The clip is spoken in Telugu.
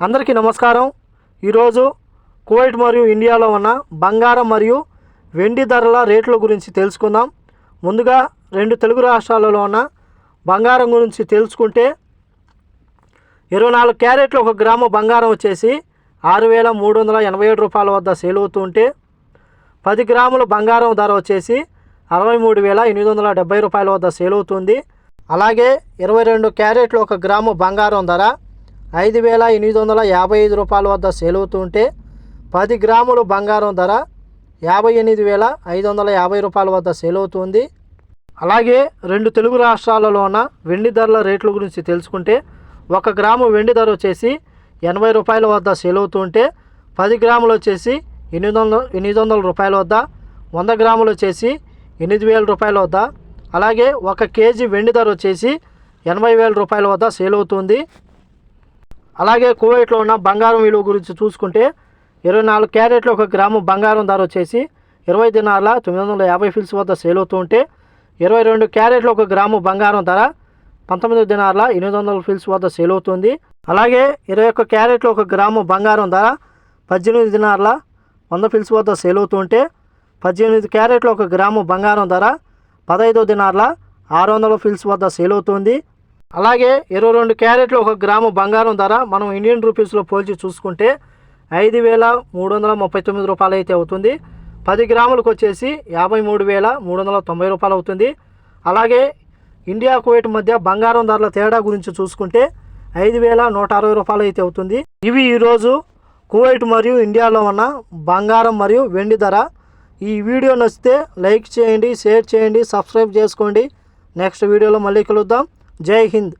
అందరికీ నమస్కారం. ఈరోజు కువైట్ మరియు ఇండియాలో ఉన్న బంగారం మరియు వెండి ధరల రేట్ల గురించి తెలుసుకుందాం. ముందుగా రెండు తెలుగు రాష్ట్రాలలో ఉన్న బంగారం గురించి తెలుసుకుంటే ఇరవై నాలుగు క్యారెట్లు ఒక గ్రాము బంగారం వచ్చేసి ఆరు వేల మూడు వందల ఎనభై ఏడు రూపాయల వద్ద సేల్ అవుతూ ఉంటే పది గ్రాముల బంగారం ధర వచ్చేసి అరవై మూడు వేల ఎనిమిది వందల డెబ్బై రూపాయల వద్ద సేల్ అవుతుంది అలాగే ఇరవై రెండు క్యారెట్లు ఒక గ్రాము బంగారం ధర ఐదు వేల ఎనిమిది వందల యాభై ఐదు రూపాయల వద్ద సేల్ పది గ్రాములు బంగారం ధర యాభై ఎనిమిది వేల ఐదు వందల యాభై రూపాయల వద్ద సేల్ అవుతుంది అలాగే రెండు తెలుగు రాష్ట్రాలలోన వెండి ధరల రేట్ల గురించి తెలుసుకుంటే ఒక గ్రాము వెండి ధర వచ్చేసి ఎనభై రూపాయల వద్ద సేల్ పది గ్రాములు వచ్చేసి ఎనిమిది వందల ఎనిమిది వందల రూపాయల వద్ద వంద గ్రాములు వచ్చేసి ఎనిమిది వేల రూపాయల వద్ద అలాగే ఒక కేజీ వెండి ధర వచ్చేసి ఎనభై వేల రూపాయల వద్ద సేల్ అవుతుంది అలాగే కువైట్లో ఉన్న బంగారం విలువ గురించి చూసుకుంటే ఇరవై నాలుగు క్యారెట్లు ఒక గ్రాము బంగారం ధర వచ్చేసి ఇరవై దినాల తొమ్మిది వందల యాభై ఫిల్స్ వద్ద సేల్ అవుతూ ఉంటే ఇరవై రెండు క్యారెట్లు ఒక గ్రాము బంగారం ధర పంతొమ్మిది దినాల ఎనిమిది వందల ఫిల్స్ వద్ద సేల్ అవుతుంది. అలాగే ఇరవై ఒక్క క్యారెట్లు ఒక గ్రాము బంగారం ధర పద్దెనిమిది దినాల వంద ఫిల్స్ వద్ద సేల్ అవుతుంటే పద్దెనిమిది క్యారెట్లు ఒక గ్రాము బంగారం ధర పదహైదు దినాల ఆరు వందల ఫిల్స్ వద్ద సేల్ అవుతుంది. అలాగే ఇరవై రెండు క్యారెట్లు ఒక గ్రాము బంగారం ధర. మనం ఇండియన్ రూపీస్లో పోల్చి చూసుకుంటే ఐదు వేల మూడు వందల ముప్పై తొమ్మిది రూపాయలు అయితే అవుతుంది. పది గ్రాములకు వచ్చేసి యాభై మూడు వేల మూడు వందల తొంభై రూపాయలు అవుతుంది. అలాగే ఇండియా కువైట్ మధ్య బంగారం ధరల తేడా గురించి చూసుకుంటే ఐదు వేల నూట అరవై రూపాయలు అయితే అవుతుంది. ఇవి ఈరోజు కువైట్ మరియు ఇండియాలో ఉన్న బంగారం మరియు వెండి ధర. ఈ వీడియో నచ్చితే లైక్ చేయండి షేర్ చేయండి సబ్స్క్రైబ్ చేసుకోండి. నెక్స్ట్ వీడియోలో మళ్ళీ కలుద్దాం. जय हिंद।